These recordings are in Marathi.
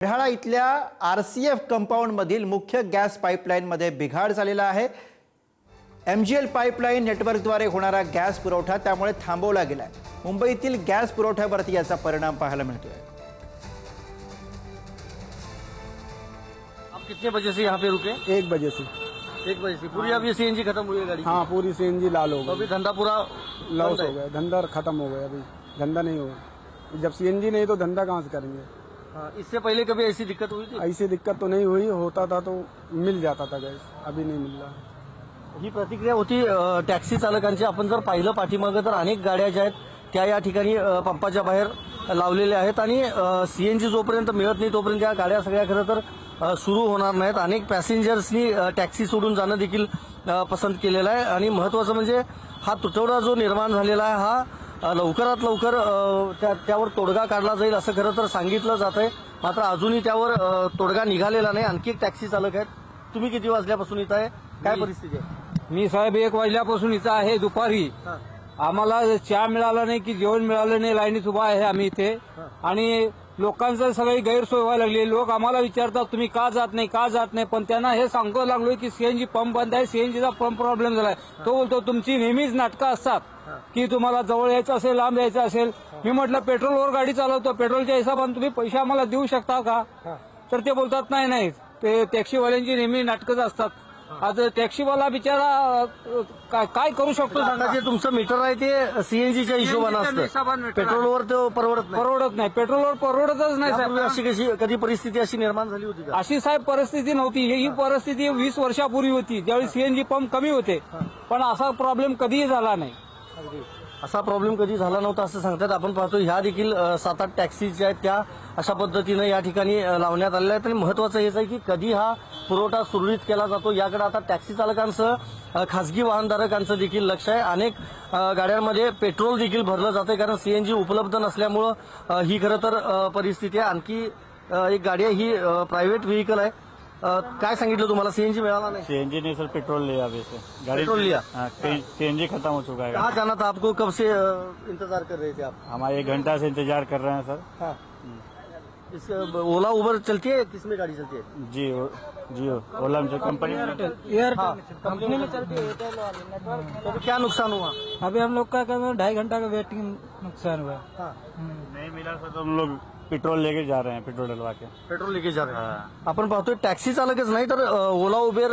ढाळा इथल्या आर सी एफ कंपाऊंडमधील मुख्य गॅस पाईपलाईनमध्ये बिघाड झालेला आहे. एम जी एल पाईपलाईन नेटवर्कद्वारे होणारा गॅस पुरवठा त्यामुळे थांबवला गेलाय. मुंबईतील गॅस पुरवठ्यावरती याचा परिणाम पाहायला मिळतोय. आप कितने बजे से यहाँ पे रुके? एक बजे से। एक बजे से। पूरी अभी सीएनजी खत्म हुई है गाड़ी? की। हाँ पूरी सीएनजी लाल हो तो गई। अभी धंधा पूरा लॉस बंद हो? है। गया। धंधा खत्म हो गया अभी। धंधा नहीं होगा। जब सीएनजी नहीं तो धंधा कहाँ से करेंगे? हाँ, इससे पहले कभी ऐसी दिक्कत हुई थी? ऐसी दिक्कत तो नहीं हुई होता था तो मिल जाता था गैस अभी नहीं मिल रहा। ही प्रतिक्रिया होती अ, टॅक्सी चालकांची. आपण जर पाहिलं पाठीमागं तर अनेक गाड्या ज्या आहेत त्या या ठिकाणी अ, पंपाच्या बाहेर लावलेल्या आहेत आणि सीएनजी जोपर्यंत मिळत नाही तोपर्यंत या गाड्या सगळ्या खरं तर अ, सुरू होणार नाहीत. अनेक पॅसेंजर्सनी अ, टॅक्सी सोडून जाणं देखील अ, पसंत केलेलं आहे. आणि महत्वाचं म्हणजे हा तुटवडा जो निर्माण झालेला आहे हा लवकरात लवकर त्या त्यावर तोडगा काढला जाईल असं खरं तर सांगितलं जात आहे मात्र अजूनही त्यावर तोडगा निघालेला नाही. आणखी एक टॅक्सी चालक आहेत. तुम्ही किती वाजल्यापासून इथं आहे? काय परिस्थिती आहे? मी साहेब एक वाजल्यापासून इथं आहे दुपारी. हा. आम्हाला चहा मिळाला नाही की जेवण मिळालं नाही लाईनीत उभा आहे आम्ही इथे. आणि लोकांचं सगळी गैरसोय व्हायला लागली. लोक आम्हाला विचारतात तुम्ही का जात नाही का जात नाही? पण त्यांना हे सांगतो लागलोय की सीएनजी पंप बंद आहे. सीएनजीचा पंप प्रॉब्लेम झालाय. तो बोलतो तुमची नेहमीच नाटकं असतात की तुम्हाला जवळ यायचं असेल लांब यायचं असेल. मी म्हटलं पेट्रोलवर गाडी चालवतो. पेट्रोलच्या हिशोबाने तुम्ही पैसे आम्हाला देऊ शकता का? तर ते बोलतात नाही नाही. ते टॅक्सीवाल्यांची नेहमी नाटकंच असतात. आता टॅक्सीवाला बिचारा काय काय करू शकतो सांगा. आता जे तुमचं मीटर आहे ते सीएनजीच्या हिशोबानं असतं. पेट्रोलवर ते परवडत नाही. परवडत नाही. पेट्रोलवर परवडतच नाही साहेब. अशी कशी कधी परिस्थिती अशी निर्माण झाली होती का? अशी साहेब परिस्थिती नव्हती. ही परिस्थिती वीस वर्षापूर्वी होती. ज्यावेळी सीएनजी पंप कमी होते. पण असा प्रॉब्लेम कधीही झाला नाही. असा प्रॉब्लेम कधी झाला नव्हता असं सांगतात. आपण पाहतो ह्या देखील अ, सात आठ टॅक्सी ज्या आहेत त्या अशा पद्धतीनं या ठिकाणी अ, लावण्यात आलेल्या आहेत. आणि महत्वाचं हेच आहे की कधी हा पुरवठा सुरळीत केला जातो. याकडे आता टॅक्सी चालकांसह अ, खासगी वाहनधारकांचं देखील लक्ष आहे. अनेक गाड्यांमध्ये पेट्रोल देखील भरलं जाते कारण सीएनजी उपलब्ध नसल्यामुळं ही खरं तर परिस्थिती आहे. आणखी एक गाडी आहे ही प्रायव्हेट व्हेकल आहे. काय सांगितलं तुम्हाला? सीएनजी मिळाला नाही. सीएनजी नहीं सर पेट्रोल लिया अभी से गाड़ी पेट्रोल लिया? हाँ सीएनजी खत्म हो चुका है कहाँ जाना था आपको? कब से इंतजार कर रहे थे आप? हमारे एक घंटा से इंतजार कर रहे हैं सर। हाँ। इस ओला उबर चलती है किसमें गाड़ी चलती है? जी जियो ओला में कंपनी हाँ, कंपनी में चलती है। तो क्या नुकसान हुआ? अभी हम लोग का ढाई घंटा का वेटिंग नुकसान हुआ। हाँ, नहीं मिला सर तो हम लोग पेट्रोल लेके जा रहे हैं पेट्रोल डलवा के। पेट्रोल लेके जा रहे हैं। आपण पाहतोय टॅक्सी चालकच नाही तर अ, ओला उबेर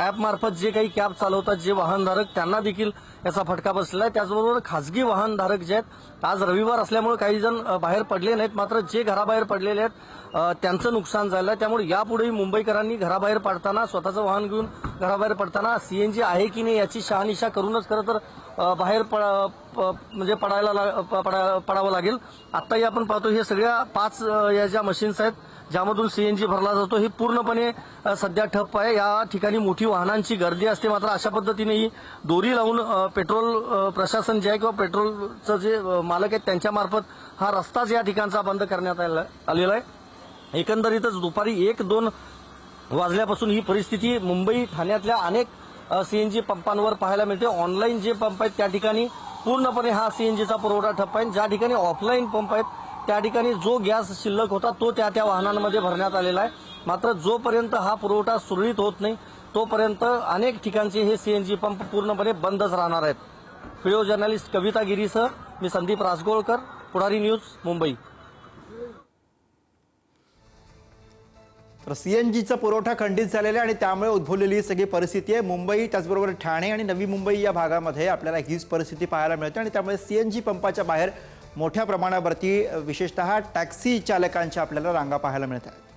ऍप मार्फत जे काही कॅब चालवतात जे वाहनधारक त्यांना देखील याचा फटका बसलेला आहे. त्याचबरोबर खासगी वाहनधारक जे आहेत आज रविवार असल्यामुळे काही जण अ, बाहेर पडले नाहीत. मात्र जे घराबाहेर पडलेले आहेत अ, त्यांचं नुकसान झालं आहे. त्यामुळे यापुढेही मुंबईकरांनी घराबाहेर पडताना स्वतःचं वाहन घेऊन घराबाहेर पडताना सीएनजी आहे की नाही याची शहानिशा करूनच खरं तर बाहेर प- प- म्हणजे पडायला ला- प- पडा- पडावं लागेल. आत्ताही आपण पाहतो हे सगळ्या पाच या ज्या मशीन्स आहेत ज्यामधून सीएनजी भरला जातो हे पूर्णपणे सध्या ठप्प आहे. या ठिकाणी मोठी वाहनांची गर्दी असते मात्र अशा पद्धतीने ही दोरी लावून पेट्रोल प्रशासन जे आहे किंवा पेट्रोलचं जे मालक आहेत त्यांच्यामार्फत हा रस्ताच या ठिकाणचा बंद करण्यात आलेला आहे. एकंदरीतच दुपारी एक दोन वाजल्यापासून ही परिस्थिती मुंबई ठाण्यातल्या अनेक सीएनजी पंपांवर पाहायला मिळते. ऑनलाईन जे पंप आहेत त्या ठिकाणी पूर्णपणे हा सीएनजीचा पुरवठा ठप्प आहे. ज्या ठिकाणी ऑफलाईन पंप आहेत त्या ठिकाणी जो गॅस शिल्लक होता तो त्या त्या वाहनांमध्ये भरण्यात आलेला आहे. मात्र जोपर्यंत हा पुरवठा सुरळीत होत नाही तोपर्यंत अनेक ठिकाणचे हे सीएनजी पंप पूर्णपणे बंदच राहणार आहेत. व्हिडिओ जर्नलिस्ट कविता गिरीसह मी संदीप राजगोळकर पुढारी न्यूज मुंबई. सीएनजीचा पुरवठा खंडित झालेला आहे आणि त्यामुळे उद्भवलेली ही सगळी परिस्थिती आहे. मुंबई त्याचबरोबर ठाणे आणि नवी मुंबई या भागामध्ये आपल्याला हीच परिस्थिती पाहायला मिळते आणि त्यामुळे सीएनजी पंपाच्या बाहेर मोठ्या प्रमाणावरती विशेषतः टॅक्सी चालकांच्या आपल्याला रांगा पाहायला मिळत आहेत.